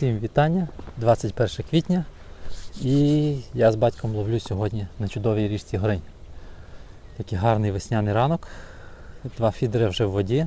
Всім вітання, 21 квітня. І я з батьком ловлю сьогодні на чудовій річці Горинь. Такий гарний весняний ранок. Два фідери вже в воді.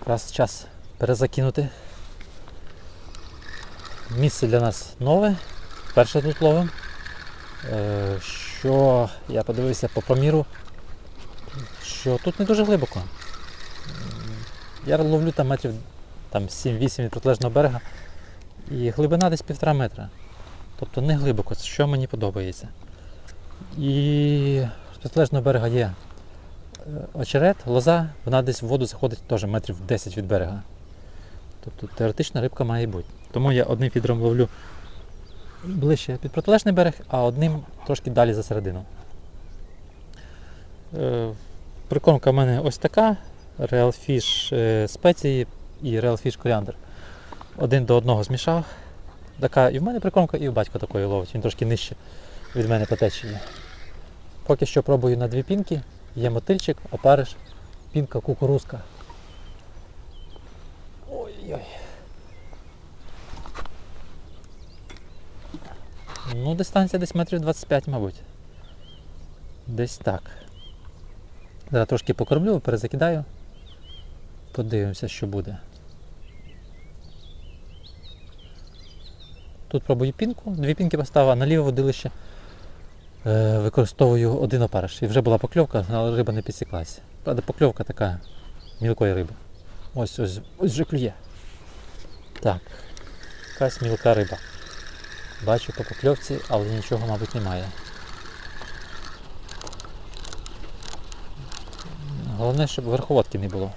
Якраз час перезакинути. Місце для нас нове. Вперше тут ловимо. Е, Що я подивився по проміру, що тут не дуже глибоко. Я ловлю там метрів там 7-8 від протилежного берега. І глибина десь півтора метра. Тобто не глибоко, що мені подобається. І з протилежного берега є е, очерет, лоза, вона десь в воду заходить теж метрів 10 від берега. Тобто теоретично рибка має бути. Тому я одним фідером ловлю ближче під протилежний берег, а одним трошки далі за середину. Е, Прикормка в мене ось така. Real Fish е, спеції і Real Fish коріандр. Один до одного змішав. Така і в мене прикормка, і в батька такої ловить. Він трошки нижче від мене по течії. Поки що пробую на дві пінки. Є мотильчик, опариш, пінка кукурузка. Ой-ой. Ну, дистанція десь метрів 25, мабуть. Десь так. Зараз трошки покормлю, перезакидаю. Подивимося, що буде. Тут пробую пінку, дві пінки поставив, а на ліве водилище е, використовую один опариш. І вже була покльовка, але риба не підсіклася. Правда, покльовка така мілкої риби. Ось ось ось вже клює. Так. Якась мілка риба. Бачу по покльовці, але нічого, мабуть, немає. Головне, щоб верховодки не було.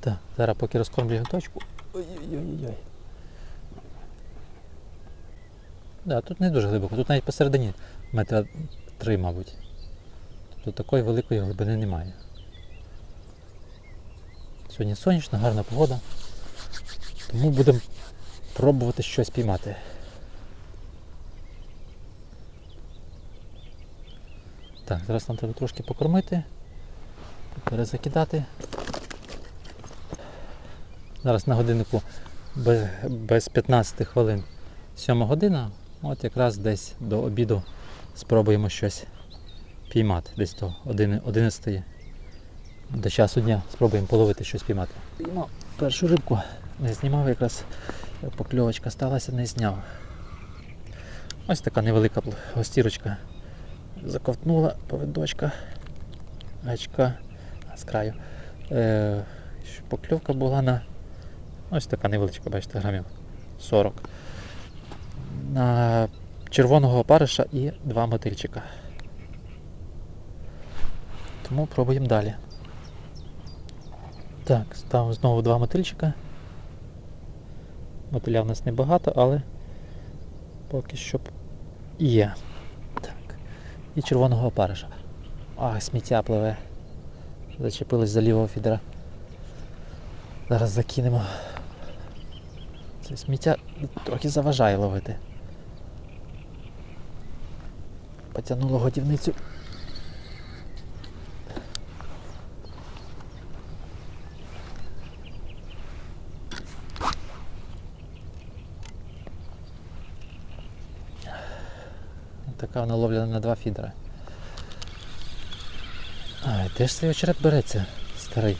Так, зараз поки розкормлюю точку. Ой-ой-ой. Да, тут не дуже глибоко, тут навіть посередині метра три, мабуть. Тобто такої великої глибини немає. Сьогодні сонячна, гарна погода. Тому будемо пробувати щось піймати. Так, зараз нам треба трошки покормити, перезакидати. Зараз на годиннику без, без 15 хвилин 7 година. От якраз десь до обіду спробуємо щось піймати. Десь до 11 до часу дня спробуємо половити щось піймати. Піймав першу рибку, не знімав якраз покльовочка сталася, не зняв. Ось така невелика гостірочка. Заковтнула повидочка, гачка з краю. Е, покльовка була на ось така невеличка, бачите, грамів 40. На червоного опариша і два мотильчика. Тому пробуємо далі. Так, ставимо знову два мотильчика. Мотиля в нас небагато, але поки що є. Так. І червоного опариша. А, сміття пливе. Зачепились за лівого фідера. Зараз закинемо. Це сміття трохи заважає ловити. Потягнуло годівницю. Така вона ловля на два фідера. А, де ж цей очерет береться, старий?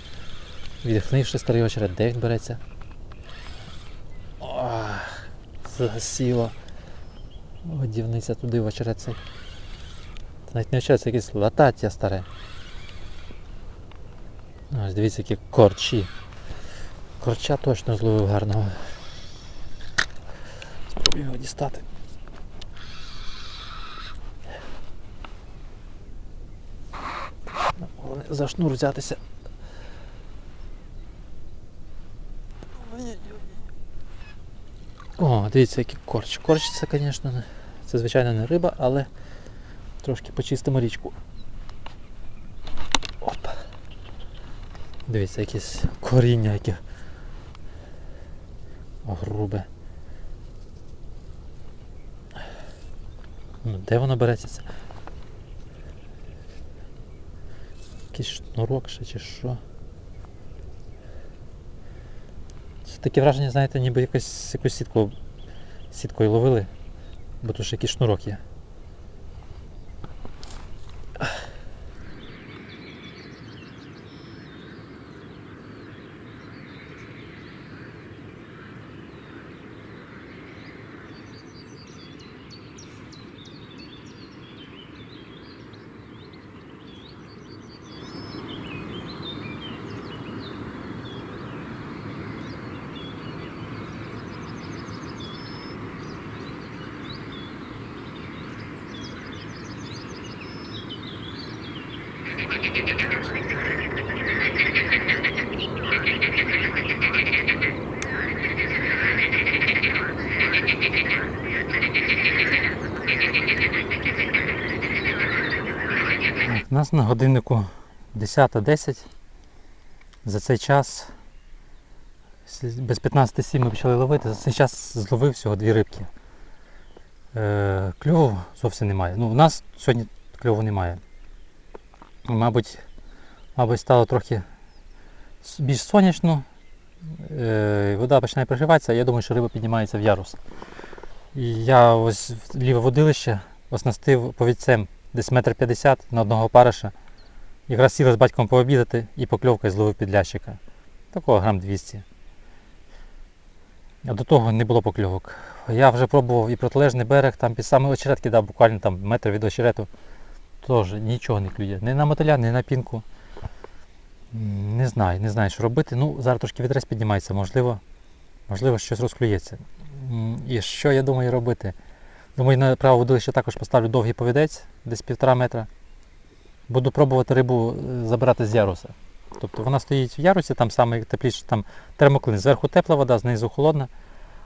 Відхнивши старий очерет, де він береться? Ох, засіло. Годівниця туди в очерет цей. Навіть не очерет, це якесь латаття старе. Ось дивіться, які корчі. Корча точно зловив гарного. Спробую його дістати. Головне за шнур взятися. Дивіться, який корч. Корч це, звісно, це звичайно не риба, але трошки почистимо річку. Оп. Дивіться, якесь коріння яке. Грубе. Ну, де воно береться? Це? Якийсь шнурок ще чи що. Це таке враження, знаєте, ніби якось якусь сітку сіткою ловили, бо тут ще якийсь шнурок є. Так, у нас на годиннику 10.10. За цей час без 15.07 ми почали ловити. За цей час зловив всього дві рибки. Е, кльову зовсім немає. Ну, у нас сьогодні кльову немає. Мабуть, мабуть, стало трохи більш сонячно. Е, вода починає прогріватися, я думаю, що риба піднімається в ярус. Я ось ліве водилище оснастив повідцем десь метр п'ятдесят на одного париша. Якраз сіли з батьком пообідати і покльовкою зловив підлящика. Такого грам 200. А до того не було покльовок. Я вже пробував і протилежний берег, там під самий очерет кидав буквально там метр від очерету. Теж нічого не клює. Ні на мотиля, ні на пінку. Не знаю, не знаю, що робити. Ну, зараз трошки вітрес піднімається, можливо, можливо, щось розклюється. І що я думаю робити? Думаю, на праве водилище також поставлю довгий повідець, десь півтора метра. Буду пробувати рибу е, забирати з яруса. Тобто вона стоїть в ярусі, там саме тепліше, там термоклин. Зверху тепла вода, знизу холодна,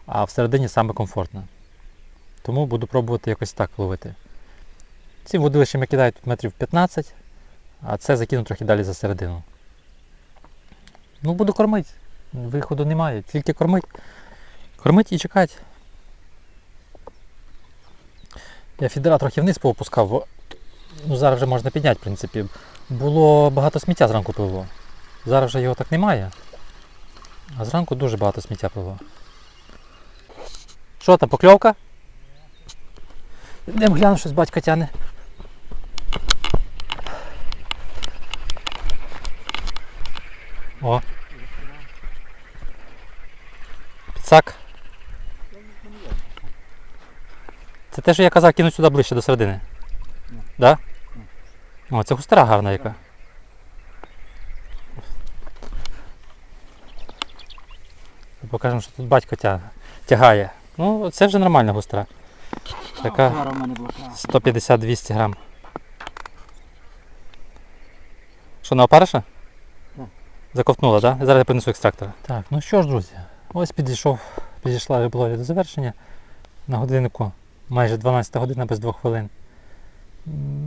а всередині саме комфортна. Тому буду пробувати якось так ловити. Цим водилищем я кидаю тут метрів 15, а це закину трохи далі за середину. Ну, буду кормити. Виходу немає. Тільки кормить. Кормить і чекати. Я фідера трохи вниз поопускав, бо ну, зараз вже можна підняти, в принципі. Було багато сміття зранку пливло. Зараз вже його так немає. А зранку дуже багато сміття пливло. Що там, покльовка? Йдемо гляну, щось батько тяне. О. Підсак. Це те, що я казав, кину сюди ближче до середини. Ну. Да? О, це густера гарна яка. Покажемо, що тут батько тягає. Ну, це вже нормальна густера. Така Зараз у мене була 150-200 грам. Що, на опариша? Заковтнула, так? Да? Зараз я принесу екстрактора. Так, ну що ж, друзі, ось підійшов, підійшла риболовля до завершення. На годиннику майже 12 година без 2 хвилин.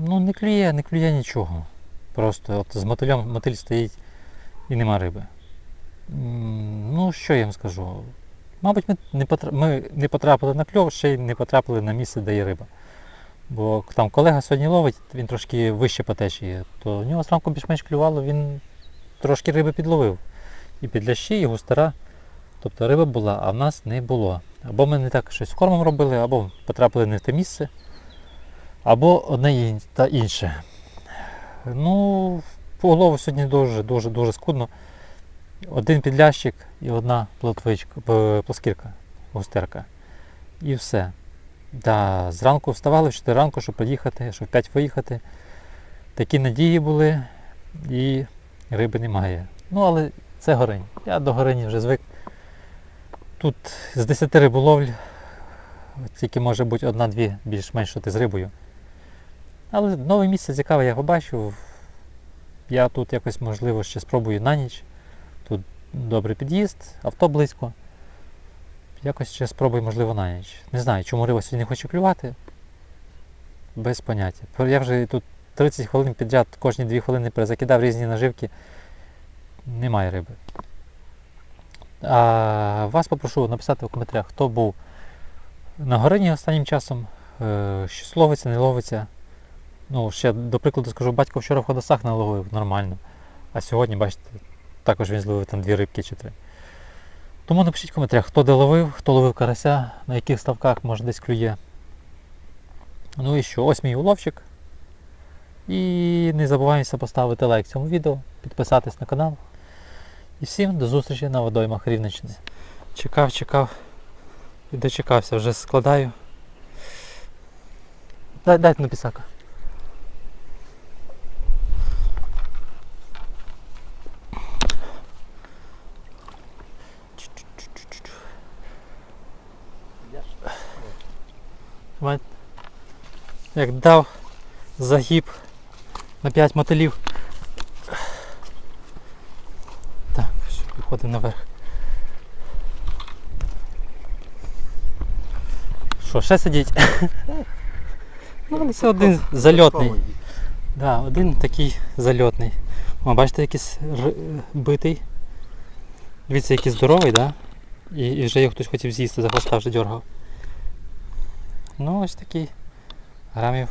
Ну, не клює, не клює нічого. Просто от з мотилем мотиль стоїть і нема риби. Ну, що я вам скажу? Мабуть, ми не, потра... ми не потрапили на кльов, ще й не потрапили на місце, де є риба. Бо там колега сьогодні ловить, він трошки вище по течії, то у нього зранку більш-менш клювало, він трошки риби підловив. І підлящі, і густера. Тобто риба була, а в нас не було. Або ми не так щось з кормом робили, або потрапили не в те місце, або одне та інше. Ну, по улову сьогодні дуже, дуже, скудно. Один підлящик і одна плотвичка, плоскірка, густерка. І все. Да, зранку вставали в 4 ранку, щоб поїхати, щоб в 5 виїхати. Такі надії були і риби немає. Ну, але це горень. Я до горені вже звик. Тут з 10 риболовль тільки може бути одна-дві більш-менш з рибою. Але нове місце цікаве, я побачив. Я тут якось, можливо, ще спробую на ніч. Тут добрий під'їзд, авто близько. Якось ще спробую, можливо, на ніч. Не знаю, чому риба сьогодні хоче клювати. Без поняття. Я вже тут 30 хвилин підряд, кожні 2 хвилини перезакидав різні наживки. Немає риби. А вас попрошу написати в коментарях, хто був на горені останнім часом, е, щось ловиться, не ловиться. Ну, ще до прикладу скажу, батько вчора в ходосах наловив нормально. А сьогодні, бачите, також він зловив там дві рибки чи три. Тому напишіть в коментарях, хто де ловив, хто ловив карася, на яких ставках може десь клює. Ну і що, ось мій уловчик. І не забувайте поставити лайк цьому відео, підписатись на канал. І всім до зустрічі на водоймах Рівненщини. Чекав, чекав і дочекався, вже складаю. Дай, дайте на пісака. Як дав загиб на 5 мотилів. Так, все, виходимо наверх. Що, ще сидіть? Ну, але це один зальотний. Да, один такий зальотний. О, бачите, якийсь р- битий. Дивіться, який здоровий, да? І, і вже його хтось хотів з'їсти, за хвоста вже дергав. Ну, ось такий. Грамів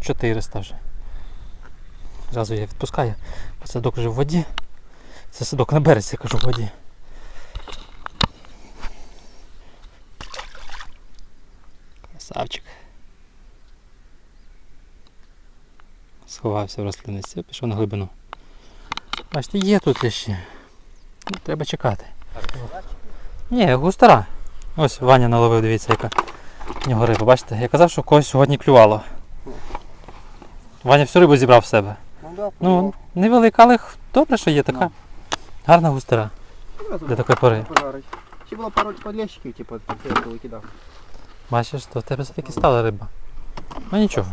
400 вже. Зразу я відпускаю. бо Садок вже в воді. Це садок на березі, кажу, в воді. Красавчик. Сховався в рослинниці, пішов на глибину. Бачите, є тут ще. Ну, Треба чекати. Ні, густара. Ось Ваня наловив, дивіться, яка в нього риба. Бачите, я казав, що когось сьогодні клювало. Ваня всю рибу зібрав в себе. Ну да, Ну, невелика, але добре, що є така. Да. Гарна густера. для такої пори. Ще було пару подлещиків, типу, викидав. Бачиш, то в тебе все-таки стала риба. Ну нічого.